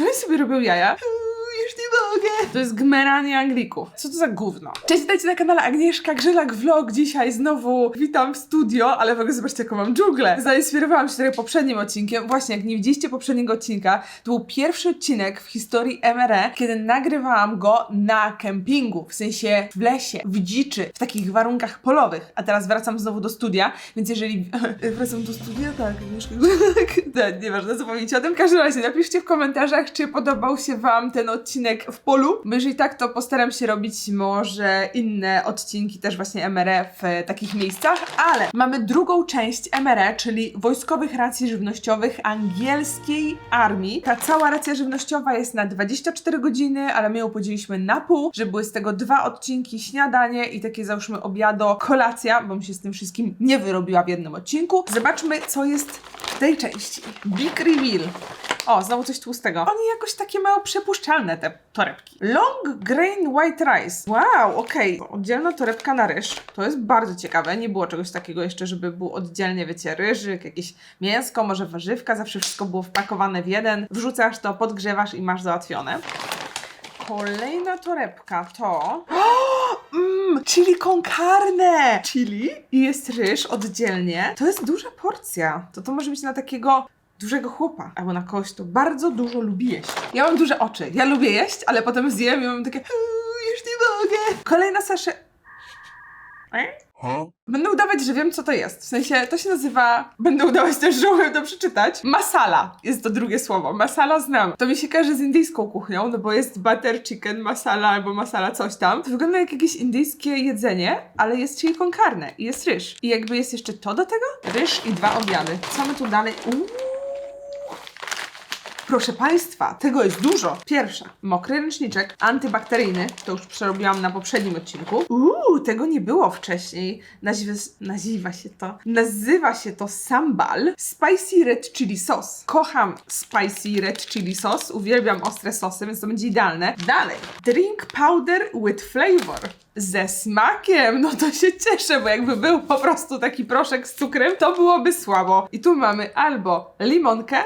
Oni sobie robią jaja? Już nie mogę. To jest gmeranie Anglików. Co to za gówno? Cześć, witajcie na kanale Agnieszka Grzylak Vlog. Dzisiaj znowu witam w studio, ale w ogóle zobaczcie jaką mam dżunglę. Zainspirowałam się trochę poprzednim odcinkiem. Właśnie, jak nie widzieliście poprzedniego odcinka, to był pierwszy odcinek w historii MRE, kiedy nagrywałam go na kempingu, w sensie w lesie, w dziczy, w takich warunkach polowych. A teraz wracam znowu do studia, więc jeżeli... wracam do studia? Tak, Agnieszka Grzylak. Tak, nieważne, zapomnijcie o tym. W każdym razie napiszcie w komentarzach, czy podobał się Wam ten odcinek w polu, bo jeżeli tak, to postaram się robić może inne odcinki też właśnie MRE w takich miejscach, ale mamy drugą część MRE, czyli Wojskowych Racji Żywnościowych angielskiej armii. Ta cała racja żywnościowa jest na 24 godziny, ale my ją podzieliliśmy na pół, że były z tego dwa odcinki śniadanie i takie załóżmy obiado, kolacja, bo mi się z tym wszystkim nie wyrobiła w jednym odcinku. Zobaczmy, co jest tej części. Big Reveal. O, znowu coś tłustego. Oni jakoś takie mało przepuszczalne, te torebki. Long grain white rice. Wow, okej. Oddzielna torebka na ryż. To jest bardzo ciekawe. Nie było czegoś takiego jeszcze, żeby był oddzielnie, wiecie, ryżyk, jakieś mięsko, może warzywka. Zawsze wszystko było wpakowane w jeden. Wrzucasz to, podgrzewasz i masz załatwione. Kolejna torebka to... Chili con carne! Chili i jest ryż oddzielnie. To jest duża porcja. To to może być na takiego dużego chłopa, albo na kogoś, kto bardzo dużo lubi jeść. Ja mam duże oczy. Ja lubię jeść, ale potem zjem i mam takie "Uuu, już nie mogę. Kolejna sasze... E? Będę udawać, że wiem, co to jest. W sensie, to się nazywa... Będę udawać też, że umiem to przeczytać. Masala jest to drugie słowo. Masala znam. To mi się kojarzy z indyjską kuchnią, no bo jest butter chicken masala albo masala coś tam. To wygląda jak jakieś indyjskie jedzenie, ale jest chili con carne i jest ryż. I jakby jest jeszcze to do tego? Ryż i dwa obiady. Co my tu dalej? Uuu. Proszę Państwa, tego jest dużo. Pierwsza, mokry ręczniczek antybakteryjny. To już przerobiłam na poprzednim odcinku. Uuu, tego nie było wcześniej. Się to. Nazywa się to sambal. Spicy red chili sauce. Kocham spicy red chili sauce. Uwielbiam ostre sosy, więc to będzie idealne. Dalej, drink powder with flavor ze smakiem. No to się cieszę, bo jakby był po prostu taki proszek z cukrem, to byłoby słabo. I tu mamy albo limonkę,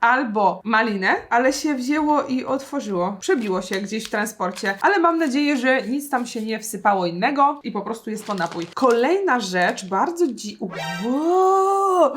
albo malinę, ale się wzięło i otworzyło. Przebiło się gdzieś w transporcie, ale mam nadzieję, że nic tam się nie wsypało innego i po prostu jest to napój. Kolejna rzecz, bardzo dzi... Wow!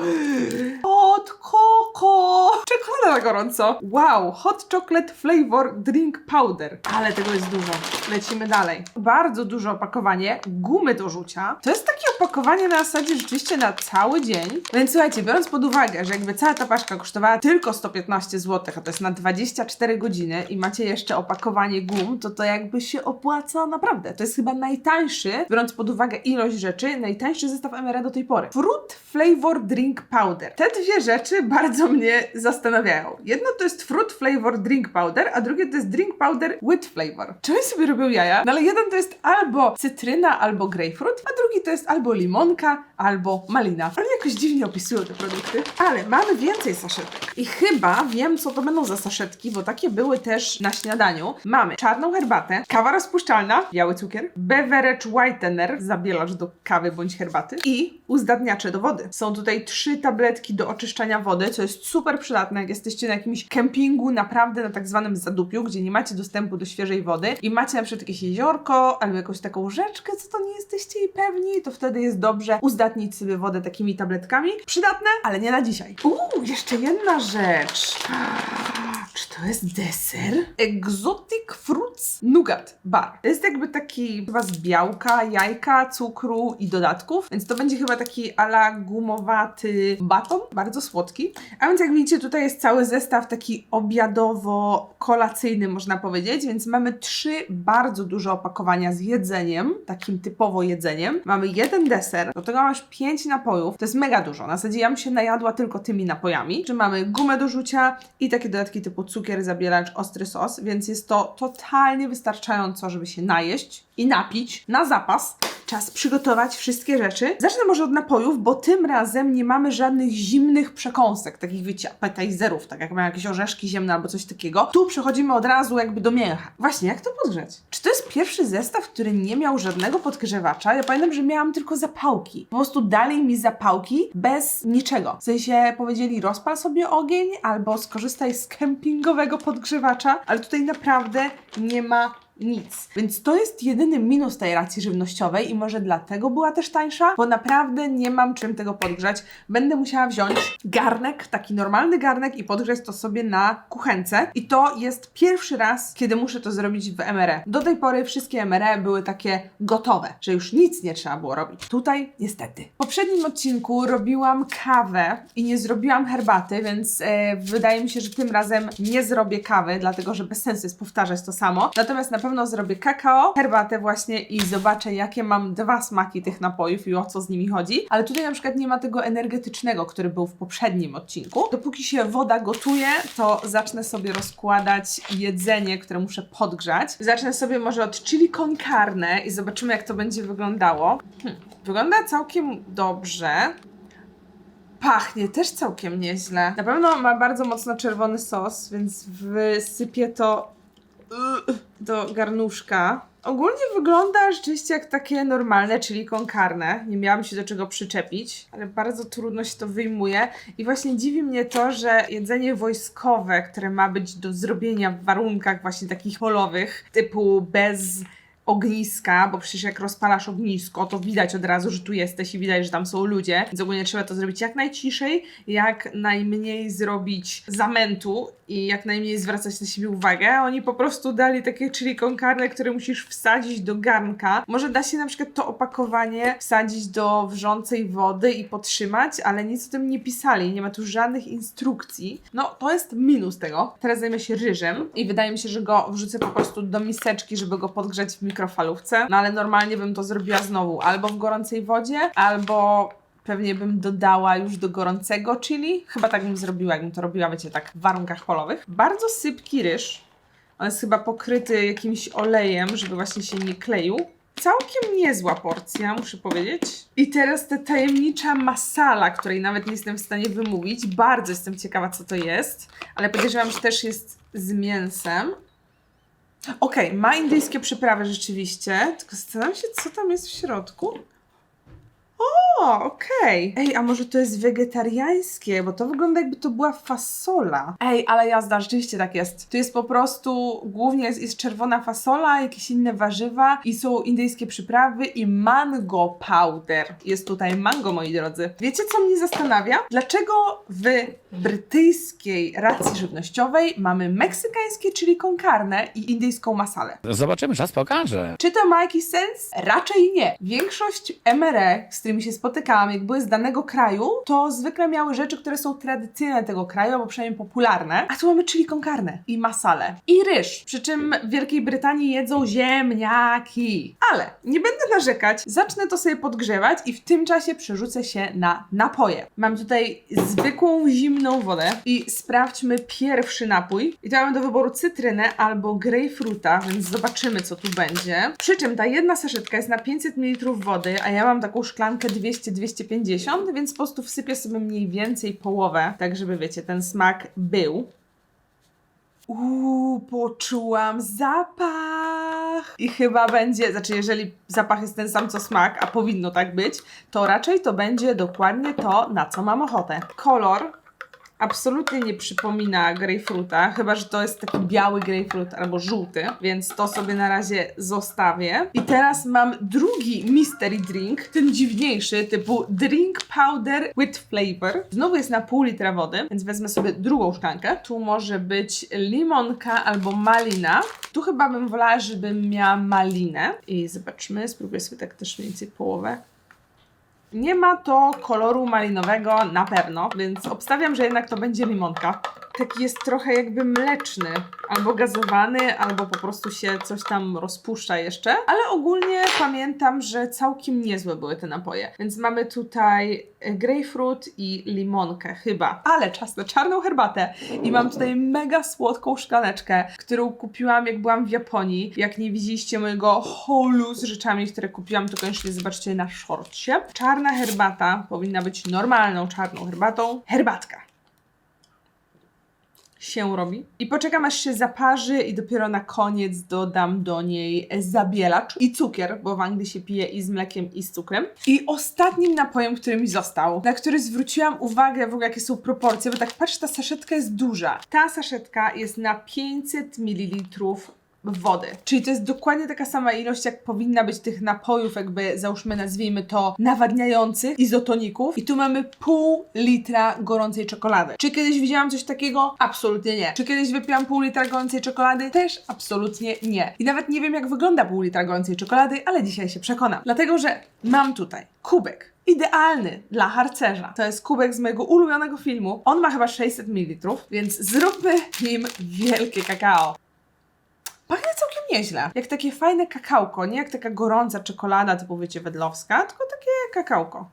Hot coco! Czekolada na gorąco. Wow, hot chocolate flavor drink powder. Ale tego jest dużo. Lecimy dalej. Bardzo duże opakowanie gumy do rzucia. To jest takie opakowanie na zasadzie rzeczywiście na cały dzień. Więc słuchajcie, biorąc pod uwagę, że jakby cała ta paczka kosztowała tylko 115 zł, a to jest na 24 godziny i macie jeszcze opakowanie gum, to to jakby się opłaca naprawdę. To jest chyba najtańszy, biorąc pod uwagę ilość rzeczy, najtańszy zestaw MRE do tej pory. Fruit Flavor Drink Powder. Te dwie rzeczy bardzo mnie zastanawiają. Jedno to jest Fruit Flavor Drink Powder, a drugie to jest Drink Powder with Flavor. Czy sobie robią jaja? No ale jeden to jest albo cytryna, albo grapefruit, a drugi to jest albo limonka, albo malina. Oni jakoś dziwnie opisują te produkty. Ale mamy więcej saszetek. I chyba wiem, co to będą za saszetki, bo takie były też na śniadaniu. Mamy czarną herbatę, kawa rozpuszczalna, biały cukier, beverage whitener, zabielacz do kawy bądź herbaty i uzdatniacze do wody. Są tutaj trzy tabletki do oczyszczania wody, co jest super przydatne, jak jesteście na jakimś kempingu, naprawdę na tak zwanym zadupiu, gdzie nie macie dostępu do świeżej wody i macie na przykład jakieś jeziorko albo jakąś taką rzeczkę, co to nie jesteście jej pewni, to wtedy jest dobrze uzdatnić sobie wodę takimi tabletkami. Przydatne, ale nie na dzisiaj. Uuu, jeszcze jedna rzecz. Czy to jest deser? Exotic Fruits Nougat Bar. To jest jakby taki chyba z białka, jajka, cukru i dodatków, więc to będzie chyba taki ala gumowaty baton, bardzo słodki. A więc jak widzicie, tutaj jest cały zestaw taki obiadowo-kolacyjny, można powiedzieć, więc mamy trzy bardzo duże opakowania z jedzeniem, takim typowo jedzeniem. Mamy jeden deser, do tego masz pięć napojów, to jest mega dużo. Na zasadzie ja bym się najadła tylko tymi napojami, że mamy gumę do rzucia i takie dodatki typu cukier, zabielacz, ostry sos, więc jest to totalnie wystarczająco, żeby się najeść i napić na zapas. Czas przygotować wszystkie rzeczy. Zacznę może od napojów, bo tym razem nie mamy żadnych zimnych przekąsek, takich wiecie, appetizerów, tak jak mamy jakieś orzeszki ziemne albo coś takiego. Tu przechodzimy od razu jakby do mięcha. Właśnie, jak to podgrzać? Czy to jest pierwszy zestaw, który nie miał żadnego podgrzewacza? Ja pamiętam, że miałam tylko zapałki. Po prostu dali mi zapałki bez niczego. W sensie powiedzieli rozpal sobie ogień albo skorzystaj z kempingowego podgrzewacza, ale tutaj naprawdę nie ma nic. Więc to jest jedyny minus tej racji żywnościowej i może dlatego była też tańsza, bo naprawdę nie mam czym tego podgrzać. Będę musiała wziąć garnek, taki normalny garnek i podgrzać to sobie na kuchence. I to jest pierwszy raz, kiedy muszę to zrobić w MRE. Do tej pory wszystkie MRE były takie gotowe, że już nic nie trzeba było robić. Tutaj niestety. W poprzednim odcinku robiłam kawę i nie zrobiłam herbaty, więc e, wydaje mi się, że tym razem nie zrobię kawy, dlatego że bez sensu jest powtarzać to samo. Natomiast na pewno zrobię kakao, herbatę właśnie i zobaczę, jakie mam dwa smaki tych napojów i o co z nimi chodzi. Ale tutaj na przykład nie ma tego energetycznego, który był w poprzednim odcinku. Dopóki się woda gotuje, to zacznę sobie rozkładać jedzenie, które muszę podgrzać. Zacznę sobie może od chili con carne i zobaczymy, jak to będzie wyglądało. Hm. Wygląda całkiem dobrze. Pachnie też całkiem nieźle. Na pewno ma bardzo mocno czerwony sos, więc wysypię to do garnuszka. Ogólnie wygląda rzeczywiście jak takie normalne, czyli konkarne. Nie miałam się do czego przyczepić, ale bardzo trudno się to wyjmuje. I właśnie dziwi mnie to, że jedzenie wojskowe, które ma być do zrobienia w warunkach właśnie takich polowych, typu bez ogniska, bo przecież jak rozpalasz ognisko, to widać od razu, że tu jesteś i widać, że tam są ludzie. Więc ogólnie trzeba to zrobić jak najciszej, jak najmniej zrobić zamętu i jak najmniej zwracać na siebie uwagę. Oni po prostu dali takie chili con carne, które musisz wsadzić do garnka. Może da się na przykład to opakowanie wsadzić do wrzącej wody i potrzymać, ale nic o tym nie pisali. Nie ma tu żadnych instrukcji. No, to jest minus tego. Teraz zajmę się ryżem i wydaje mi się, że go wrzucę po prostu do miseczki, żeby go podgrzać w mikrofalówce. No ale normalnie bym to zrobiła znowu albo w gorącej wodzie, albo pewnie bym dodała już do gorącego chili. Chyba tak bym zrobiła, jakbym to robiła, wiecie, tak w warunkach polowych. Bardzo sypki ryż. On jest chyba pokryty jakimś olejem, żeby właśnie się nie kleił. Całkiem niezła porcja, muszę powiedzieć. I teraz ta tajemnicza masala, której nawet nie jestem w stanie wymówić. Bardzo jestem ciekawa, co to jest, ale podejrzewam, że też jest z mięsem. Okej, ma indyjskie przyprawy rzeczywiście, tylko zastanawiam się, co tam jest w środku. O, okej. Ej, a może to jest wegetariańskie, bo to wygląda jakby to była fasola. Ej, ale jazda, rzeczywiście tak jest. To jest po prostu, głównie jest, jest czerwona fasola, jakieś inne warzywa i są indyjskie przyprawy i mango powder. Jest tutaj mango, moi drodzy. Wiecie, co mnie zastanawia? Dlaczego w brytyjskiej racji żywnościowej mamy meksykańskie chili con carne i indyjską masalę? Zobaczymy, czas pokaże. Czy to ma jakiś sens? Raczej nie. Większość MRE, z którymi się spotykałam, jak były z danego kraju, to zwykle miały rzeczy, które są tradycyjne tego kraju, albo przynajmniej popularne. A tu mamy chili con carne i masale. I ryż. Przy czym w Wielkiej Brytanii jedzą ziemniaki. Ale nie będę narzekać. Zacznę to sobie podgrzewać i w tym czasie przerzucę się na napoje. Mam tutaj zwykłą zimną wodę i sprawdźmy pierwszy napój. I mamy do wyboru cytrynę albo grejpfruta, więc zobaczymy co tu będzie. Przy czym ta jedna saszetka jest na 500 ml wody, a ja mam taką szklankę 200-250, więc po prostu wsypię sobie mniej więcej połowę, tak żeby wiecie, ten smak był. Uuu, poczułam zapach! I chyba będzie, znaczy jeżeli zapach jest ten sam co smak, a powinno tak być, to raczej to będzie dokładnie to, na co mam ochotę. Kolor absolutnie nie przypomina grejpfruta, chyba że to jest taki biały grejpfrut albo żółty, więc to sobie na razie zostawię. I teraz mam drugi mystery drink, ten dziwniejszy, typu drink powder with flavor. Znowu jest na pół litra wody, więc wezmę sobie drugą szklankę. Tu może być limonka albo malina. Tu chyba bym wolała, żebym miała malinę. I zobaczmy, spróbuję sobie tak też mniej więcej połowę. Nie ma to koloru malinowego na pewno, więc obstawiam, że jednak to będzie limonka. Taki jest trochę jakby mleczny, albo gazowany, albo po prostu się coś tam rozpuszcza jeszcze, ale ogólnie pamiętam, że całkiem niezłe były te napoje. Więc mamy tutaj e, grapefruit i limonkę chyba, ale czas na czarną herbatę i mam tutaj mega słodką szklaneczkę, którą kupiłam jak byłam w Japonii. Jak nie widzieliście mojego haulu z rzeczami, które kupiłam, to koniecznie zobaczcie na shortcie. Czarna herbata powinna być normalną czarną herbatą. Herbatka się robi. I poczekam aż się zaparzy i dopiero na koniec dodam do niej zabielacz i cukier, bo w Anglii się pije i z mlekiem i z cukrem. I ostatnim napojem, który mi został, na który zwróciłam uwagę w ogóle jakie są proporcje, bo tak patrz, ta saszetka jest duża. Ta saszetka jest na 500 ml wody. Czyli to jest dokładnie taka sama ilość, jak powinna być tych napojów, jakby załóżmy, nazwijmy to nawadniających, izotoników. I tu mamy pół litra gorącej czekolady. Czy kiedyś widziałam coś takiego? Absolutnie nie. Czy kiedyś wypiłam pół litra gorącej czekolady? Też absolutnie nie. I nawet nie wiem, jak wygląda pół litra gorącej czekolady, ale dzisiaj się przekonam. Dlatego, że mam tutaj kubek idealny dla harcerza. To jest kubek z mojego ulubionego filmu. On ma chyba 600 ml, więc zróbmy nim wielkie kakao. Pachnie całkiem nieźle. Jak takie fajne kakałko, nie jak taka gorąca czekolada typu wiecie wedlowska, tylko takie kakałko.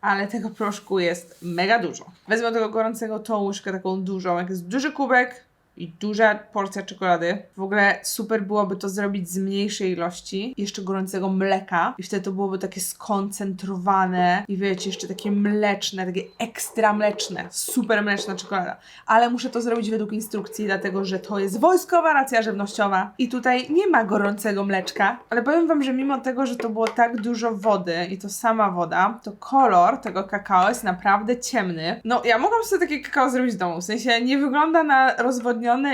Ale tego proszku jest mega dużo. Wezmę tego gorącego tą łyżkę taką dużą, jak jest duży kubek i duża porcja czekolady. W ogóle super byłoby to zrobić z mniejszej ilości, jeszcze gorącego mleka i wtedy to byłoby takie skoncentrowane i wiecie, jeszcze takie mleczne, takie ekstra mleczne, super mleczna czekolada. Ale muszę to zrobić według instrukcji, dlatego że to jest wojskowa racja żywnościowa i tutaj nie ma gorącego mleczka, ale powiem Wam, że mimo tego, że to było tak dużo wody i to sama woda, to kolor tego kakao jest naprawdę ciemny. No, ja mogłam sobie takie kakao zrobić w domu, w sensie nie wygląda na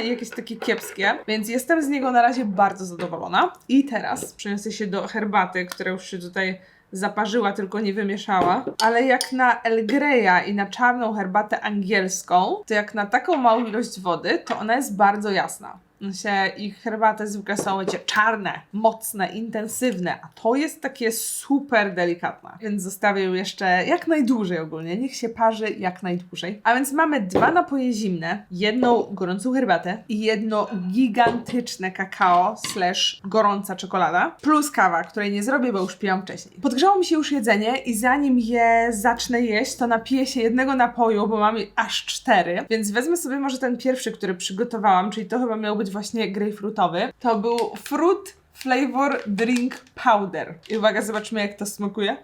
i jakieś takie kiepskie, więc jestem z niego na razie bardzo zadowolona. I teraz przeniosę się do herbaty, która już się tutaj zaparzyła, tylko nie wymieszała. Ale jak na El Greya i na czarną herbatę angielską, to jak na taką małą ilość wody, to ona jest bardzo jasna. Sensie ich herbaty zwykle są, wiecie, czarne, mocne, intensywne, a to jest takie super delikatne. Więc zostawię jeszcze jak najdłużej ogólnie. Niech się parzy jak najdłużej. A więc mamy dwa napoje zimne, jedną gorącą herbatę i jedno gigantyczne kakao slash gorąca czekolada, plus kawa, której nie zrobię, bo już piłam wcześniej. Podgrzało mi się już jedzenie i zanim je zacznę jeść, to napiję się jednego napoju, bo mam aż cztery, więc wezmę sobie może ten pierwszy, który przygotowałam, czyli to chyba miał być właśnie grejpfrutowy. To był Fruit Flavor Drink Powder. I uwaga, zobaczmy jak to smakuje.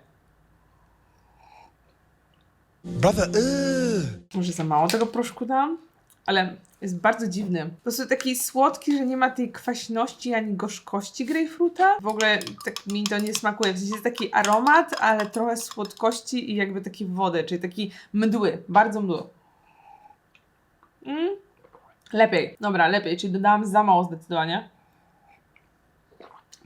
Brother, ugh. Może za mało tego proszku dałam? Ale jest bardzo dziwny. Po prostu taki słodki, że nie ma tej kwaśności ani gorzkości grejpfruta. W ogóle tak mi to nie smakuje. W sensie jest taki aromat, ale trochę słodkości i jakby takiej wody, czyli taki mdły, bardzo mdły. Mm. Lepiej, dobra, lepiej, czyli dodałam za mało zdecydowanie.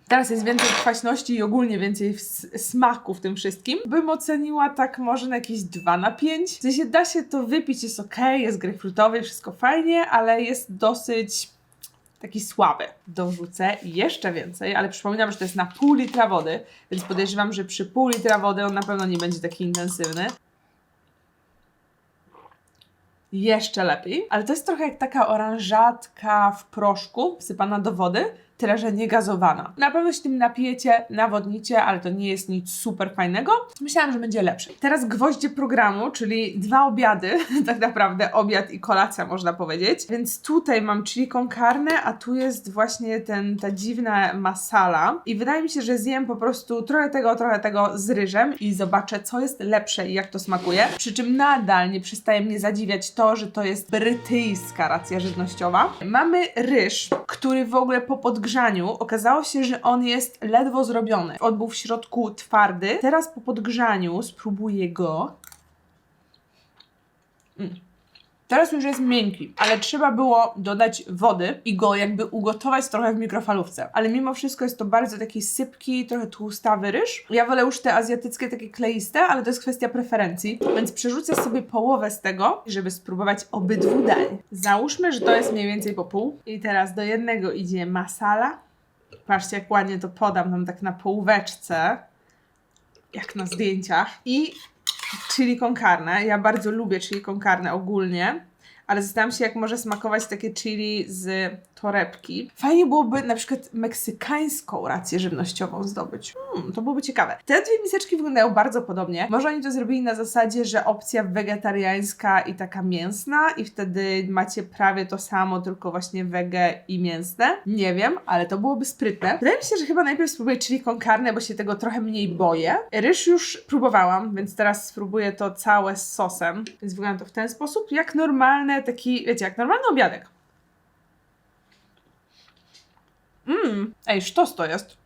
Teraz jest więcej kwaśności i ogólnie więcej smaku w tym wszystkim. Bym oceniła tak może na jakieś 2 na 5. W sensie da się to wypić, jest ok, jest grejpfrutowy, wszystko fajnie, ale jest dosyć taki słaby. Dorzucę jeszcze więcej, ale przypominam, że to jest na pół litra wody, więc podejrzewam, że przy pół litra wody on na pewno nie będzie taki intensywny. Jeszcze lepiej, ale to jest trochę jak taka oranżatka w proszku, wsypana do wody, tyle że nie gazowana. Na pewno się tym napijecie, nawodnicie, ale to nie jest nic super fajnego. Myślałam, że będzie lepsze. Teraz gwoździe programu, czyli dwa obiady, tak naprawdę obiad i kolacja można powiedzieć. Więc tutaj mam chili con carne, a tu jest właśnie ten, ta dziwna masala i wydaje mi się, że zjem po prostu trochę tego, trochę tego z ryżem i zobaczę, co jest lepsze i jak to smakuje. Przy czym nadal nie przestaje mnie zadziwiać to, że to jest brytyjska racja żywnościowa. Mamy ryż, który w ogóle po podgrzaniu okazało się, że on jest ledwo zrobiony. On był w środku twardy. Teraz po podgrzaniu spróbuję go. Mm. Teraz już jest miękki, ale trzeba było dodać wody i go jakby ugotować trochę w mikrofalówce. Ale mimo wszystko jest to bardzo taki sypki, trochę tłustawy ryż. Ja wolę już te azjatyckie takie kleiste, ale to jest kwestia preferencji, więc przerzucę sobie połowę z tego, żeby spróbować obydwu dań. Załóżmy, że to jest mniej więcej po pół. I teraz do jednego idzie masala. Patrzcie, jak ładnie to podam tam tak na półweczce, jak na zdjęciach. I chili con carne. Ja bardzo lubię chili con carne ogólnie, ale zastanawiam się, jak może smakować takie chili z torebki. Fajnie byłoby na przykład meksykańską rację żywnościową zdobyć. Hmm, to byłoby ciekawe. Te dwie miseczki wyglądają bardzo podobnie. Może oni to zrobili na zasadzie, że opcja wegetariańska i taka mięsna i wtedy macie prawie to samo, tylko właśnie wege i mięsne. Nie wiem, ale to byłoby sprytne. Wydaje mi się, że chyba najpierw spróbuję chili con carne, bo się tego trochę mniej boję. Ryż już próbowałam, więc teraz spróbuję to całe z sosem. Więc wygląda to w ten sposób, jak normalny taki, wiecie, jak normalny obiadek. Mmm, ej, sztos to jest.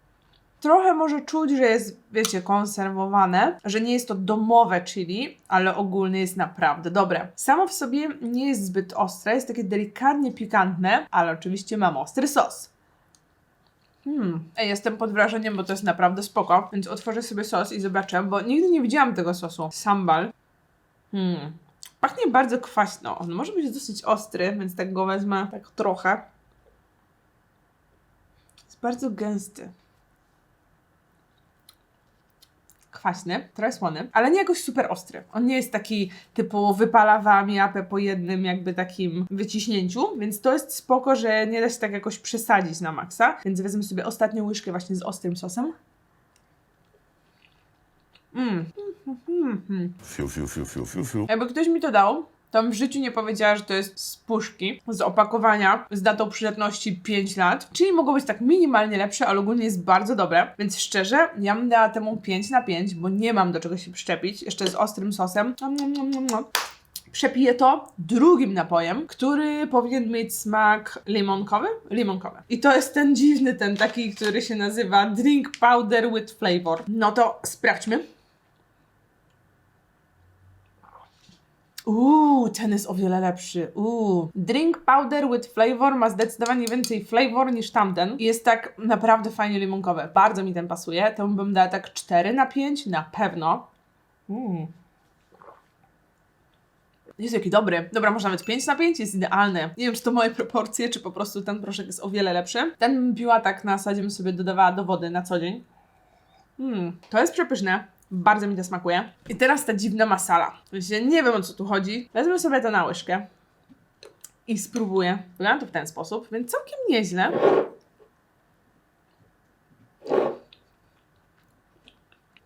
Trochę może czuć, że jest, wiecie, konserwowane, że nie jest to domowe chili, ale ogólnie jest naprawdę dobre. Samo w sobie nie jest zbyt ostre, jest takie delikatnie pikantne, ale oczywiście mam ostry sos. Hmm. Ej, jestem pod wrażeniem, bo to jest naprawdę spoko, więc otworzę sobie sos i zobaczę, bo nigdy nie widziałam tego sosu. Sambal. Hmm. Pachnie bardzo kwaśno. On może być dosyć ostry, więc tak go wezmę tak trochę. Jest bardzo gęsty. Kwaśny, trochę słony, ale nie jakoś super ostry. On nie jest taki typu wypala wam japę po jednym jakby takim wyciśnięciu, więc to jest spoko, że nie da się tak jakoś przesadzić na maksa. Więc wezmę sobie ostatnią łyżkę właśnie z ostrym sosem. Mmm. Mm. Mm. Fiu, fiu, fiu, fiu, fiu, fiu. Jakby ktoś mi to dał, bym w życiu nie powiedziała, że to jest z puszki, z opakowania, z datą przydatności 5 lat. Czyli mogło być tak minimalnie lepsze, ale ogólnie jest bardzo dobre. Więc szczerze, ja bym dała temu 5 na 5, bo nie mam do czego się przyczepić. Jeszcze z ostrym sosem. Przepiję to drugim napojem, który powinien mieć smak limonkowy? Limonkowy. I to jest ten dziwny, ten taki, który się nazywa Drink Powder with Flavor. No to sprawdźmy. Uuu, ten jest o wiele lepszy. Uuu. Drink powder with flavor ma zdecydowanie więcej flavor niż tamten. Jest tak naprawdę fajnie limonkowy. Bardzo mi ten pasuje. Temu bym dała tak 4 na 5 na pewno. Mm. Jest jaki dobry. Dobra, może nawet 5 na 5 jest idealny. Nie wiem, czy to moje proporcje, czy po prostu ten proszek jest o wiele lepszy. Ten bym piła tak na zasadzie bym sobie dodawała do wody na co dzień. Mm, to jest przepyszne. Bardzo mi to smakuje. I teraz ta dziwna masala. W sensie nie wiem o co tu chodzi. Wezmę sobie to na łyżkę i spróbuję. Wygląda to w ten sposób, więc całkiem nieźle.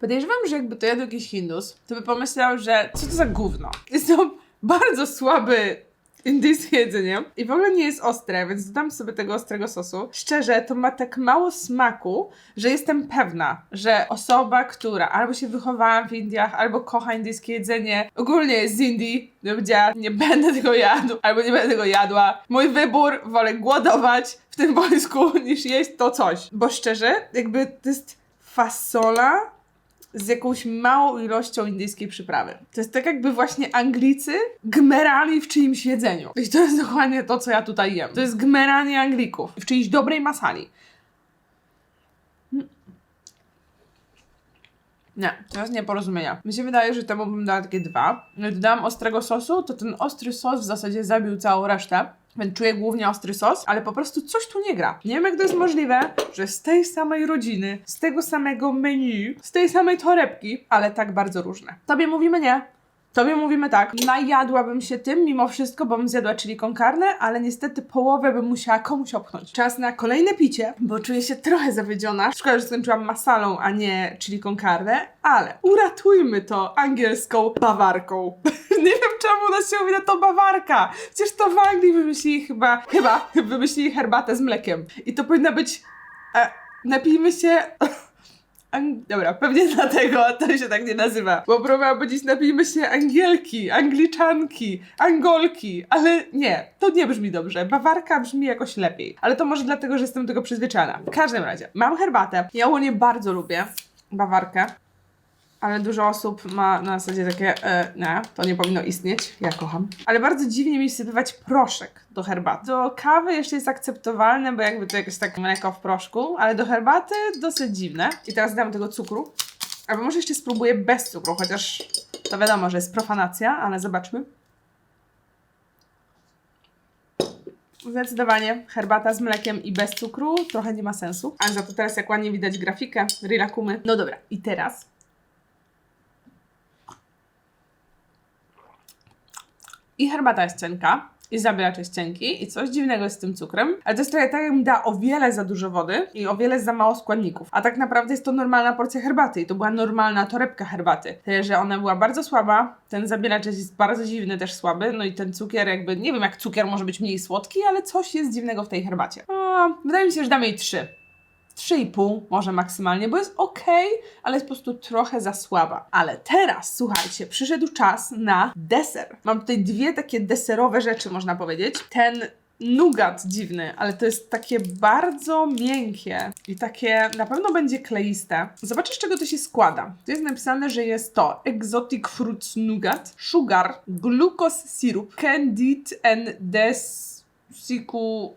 Podejrzewam, że jakby to jadł jakiś Hindus, to by pomyślał, że co to za gówno. Jest to bardzo słaby indyjskie jedzenie i w ogóle nie jest ostre, więc dodam sobie tego ostrego sosu. Szczerze, to ma tak mało smaku, że jestem pewna, że osoba, która albo się wychowała w Indiach, albo kocha indyjskie jedzenie, ogólnie jest z Indii, to powiedziała, nie będę tego jadł, albo nie będę tego jadła. Mój wybór, wolę głodować w tym wojsku, niż jeść to coś. Bo szczerze, jakby to jest fasola z jakąś małą ilością indyjskiej przyprawy. To jest tak jakby właśnie Anglicy gmerali w czyimś jedzeniu. I to jest dokładnie to, co ja tutaj jem. To jest gmeranie Anglików w czyjejś dobrej masali. Nie, to jest nieporozumienia. Mi się wydaje, że temu bym dała takie dwa. Dodałam ostrego sosu, to ten ostry sos w zasadzie zabił całą resztę. Więc czuję głównie ostry sos, ale po prostu coś tu nie gra. Nie wiem, jak to jest możliwe, że z tej samej rodziny, z tego samego menu, z tej samej torebki, ale tak bardzo różne. Tobie mówimy nie. Tobie mówimy tak. Najadłabym się tym mimo wszystko, bo bym zjadła chili con ale niestety połowę bym musiała komuś opchnąć. Czas na kolejne picie, bo czuję się trochę zawiedziona. Szkoda, że skończyłam masalą, a nie chili con ale uratujmy to angielską bawarką. nie wiem, czemu u nas się mówi na to bawarka. Przecież to w Anglii wymyślili chyba, chyba wymyślili herbatę z mlekiem. I to powinna być... E, napijmy się... Ang- Dobra, pewnie dlatego to się tak nie nazywa. Bo próbowałam powiedzieć, napijmy się Angielki, Angliczanki, Angolki, ale nie, to nie brzmi dobrze. Bawarka brzmi jakoś lepiej. Ale to może dlatego, że jestem tego przyzwyczajona. W każdym razie, mam herbatę. Ja ogólnie bardzo lubię bawarkę. Ale dużo osób ma na zasadzie takie, e, nie, to nie powinno istnieć. Ja kocham. Ale bardzo dziwnie mi wsypywać proszek do herbaty. Do kawy jeszcze jest akceptowalne, bo jakby to jakieś tak mleko w proszku, ale do herbaty dosyć dziwne. I teraz dam tego cukru. Albo może jeszcze spróbuję bez cukru, chociaż to wiadomo, że jest profanacja, ale zobaczmy. Zdecydowanie herbata z mlekiem i bez cukru trochę nie ma sensu. Ale za to teraz jak ładnie widać grafikę, rilakumy. No dobra, i teraz I herbata jest cienka, i zabieracze jest cienki i coś dziwnego jest z tym cukrem, ale to jest trochę tak, jakbym dała o wiele za dużo wody i o wiele za mało składników. A tak naprawdę jest to normalna porcja herbaty i to była normalna torebka herbaty. Tyle, że ona była bardzo słaba, ten zabieracz jest bardzo dziwny, też słaby, no i ten cukier jakby, nie wiem jak cukier może być mniej słodki, ale coś jest dziwnego w tej herbacie. Wydaje mi się, że damy jej 3. 3,5 może maksymalnie, bo jest ok, ale jest po prostu trochę za słaba. Ale teraz, słuchajcie, przyszedł czas na deser. Mam tutaj dwie takie deserowe rzeczy, można powiedzieć. Ten nugat dziwny, ale to jest takie bardzo miękkie i takie na pewno będzie kleiste. Zobaczysz, z czego to się składa. Tu jest napisane, że jest to Exotic Fruits Nougat, Sugar, Glucose Syrup, Candied and Des siku...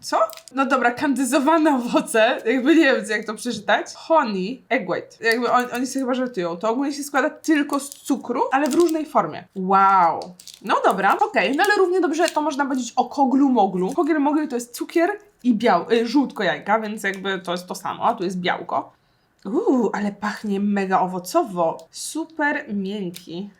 Co? No dobra, kandyzowane owoce, jakby nie wiem jak to przeczytać. Honey, egg white. Jakby on, oni sobie chyba żartują. To ogólnie się składa tylko z cukru, ale w różnej formie. Wow. No dobra, okej, no ale równie dobrze to można powiedzieć o koglu moglu. Kogel moglu to jest cukier i biał, y, żółtko jajka, więc jakby to jest to samo, a tu jest białko. Uuu, ale pachnie mega owocowo. Super miękki.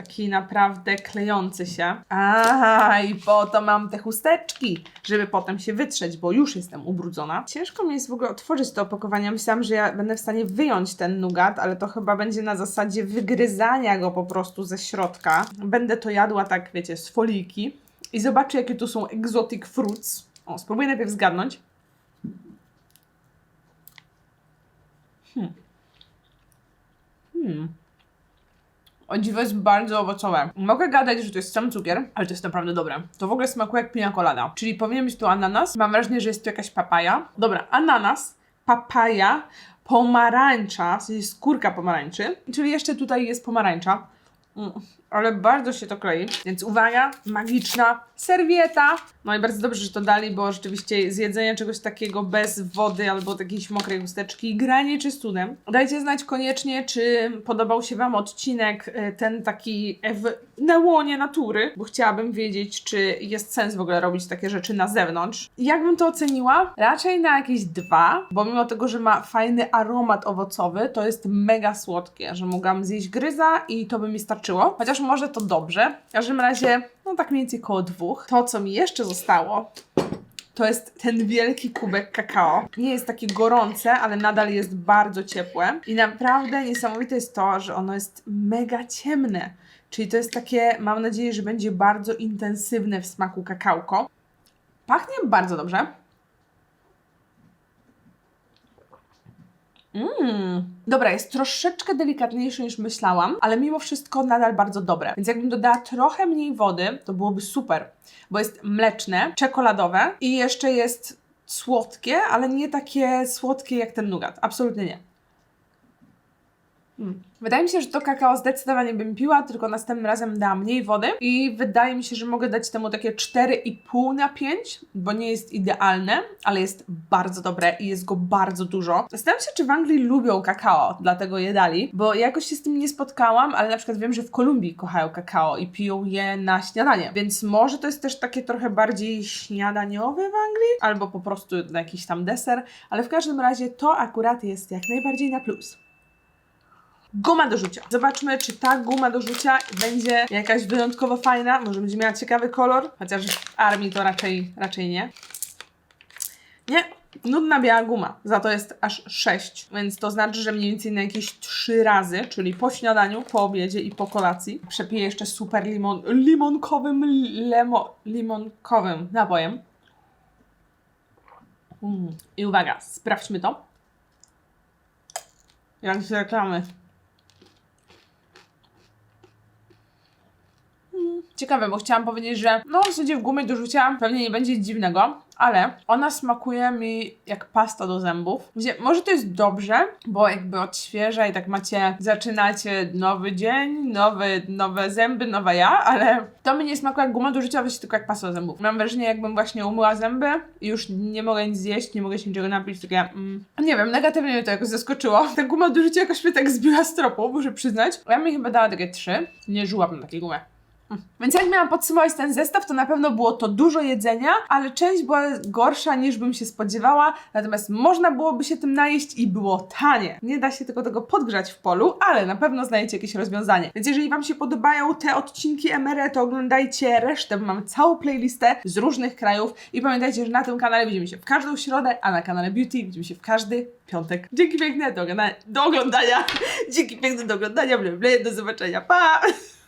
Taki naprawdę klejący się. A i po to mam te chusteczki, żeby potem się wytrzeć, bo już jestem ubrudzona. Ciężko mi jest w ogóle otworzyć to opakowanie. Myślałam, że ja będę w stanie wyjąć ten nugat, ale to chyba będzie na zasadzie wygryzania go po prostu ze środka. Będę to jadła tak, wiecie, z foliki. I zobaczę, jakie tu są exotic fruits. O, spróbuję najpierw zgadnąć. Hmm. Hmm. O dziwo jest bardzo owocowe. Mogę gadać, że to jest sam cukier, ale to jest naprawdę dobre. To w ogóle smakuje jak pina colada. Czyli powinien być tu ananas. Mam wrażenie, że jest tu jakaś papaja. Dobra, ananas, papaja, pomarańcza, w sensie skórka pomarańczy. Czyli jeszcze tutaj jest pomarańcza. Ale bardzo się to klei. Więc uwaga, magiczna serwieta. No i bardzo dobrze, że to dali, bo rzeczywiście zjedzenie czegoś takiego bez wody albo jakiejś mokrej chusteczki graniczy z cudem. Dajcie znać koniecznie, czy podobał się Wam odcinek y, ten taki w, na łonie natury, bo chciałabym wiedzieć, czy jest sens w ogóle robić takie rzeczy na zewnątrz. Jak bym to oceniła? Raczej na jakieś dwa, bo mimo tego, że ma fajny aromat owocowy, to jest mega słodkie, że mogłam zjeść gryza i to by mi starczyło. Chociaż może to dobrze. W każdym razie, no tak mniej więcej koło dwóch. To, co mi jeszcze zostało, to jest ten wielki kubek kakao. Nie jest takie gorące, ale nadal jest bardzo ciepłe. I naprawdę niesamowite jest to, że ono jest mega ciemne. Czyli to jest takie, mam nadzieję, że będzie bardzo intensywne w smaku kakałko. Pachnie bardzo dobrze. Mmm. Dobra, jest troszeczkę delikatniejszy niż myślałam, ale mimo wszystko nadal bardzo dobre. Więc jakbym dodała trochę mniej wody, to byłoby super, bo jest mleczne, czekoladowe i jeszcze jest słodkie, ale nie takie słodkie jak ten nugat. Absolutnie nie. Mm. Wydaje mi się, że to kakao zdecydowanie bym piła, tylko następnym razem dam mniej wody i wydaje mi się, że mogę dać temu takie 4,5 na 5, bo nie jest idealne, ale jest bardzo dobre i jest go bardzo dużo. Zastanawiam się, czy w Anglii lubią kakao, dlatego je dali, bo jakoś się z tym nie spotkałam, ale na przykład wiem, że w Kolumbii kochają kakao i piją je na śniadanie, więc może to jest też takie trochę bardziej śniadaniowe w Anglii, albo po prostu na jakiś tam deser, ale w każdym razie to akurat jest jak najbardziej na plus. Guma do rzucia. Zobaczmy, czy ta guma do rzucia będzie jakaś wyjątkowo fajna. Może będzie miała ciekawy kolor, chociaż w armii to raczej, raczej nie. Nie, nudna biała guma. Za to jest aż 6, więc to znaczy, że mniej więcej na jakieś 3 razy, czyli po śniadaniu, po obiedzie i po kolacji. Przepiję jeszcze super limon, limonkowym, lemo, limonkowym napojem. Mm. I uwaga, sprawdźmy to. Jak z reklamy. Ciekawe, bo chciałam powiedzieć, że no w zasadzie w gumie do rzucia pewnie nie będzie nic dziwnego, ale ona smakuje mi jak pasta do zębów. Wiecie, może to jest dobrze, bo jakby odświeża i tak macie, zaczynacie nowy dzień, nowy, nowe zęby, nowa ja, ale to mi nie smakuje jak guma do rzucia, właśnie tylko jak pasta do zębów. Mam wrażenie, jakbym właśnie umyła zęby i już nie mogę nic zjeść, nie mogę się niczego napić, takie mm, nie wiem, negatywnie mnie to jakoś zaskoczyło. Ta guma do rzucia jakoś mnie tak zbiła z tropu, muszę przyznać. Ja mi chyba dała takie trzy, nie żyłabym takiej gumy. Więc jak miałam podsumować ten zestaw, to na pewno było to dużo jedzenia, ale część była gorsza niż bym się spodziewała, natomiast można byłoby się tym najeść i było tanie. Nie da się tylko tego podgrzać w polu, ale na pewno znajdziecie jakieś rozwiązanie. Więc jeżeli Wam się podobają te odcinki MRE, to oglądajcie resztę, bo mamy całą playlistę z różnych krajów i pamiętajcie, że na tym kanale widzimy się w każdą środę, a na kanale Beauty widzimy się w każdy piątek. Dzięki piękne do oglądania. Dzięki piękne do oglądania. Ble, ble, do zobaczenia. Pa!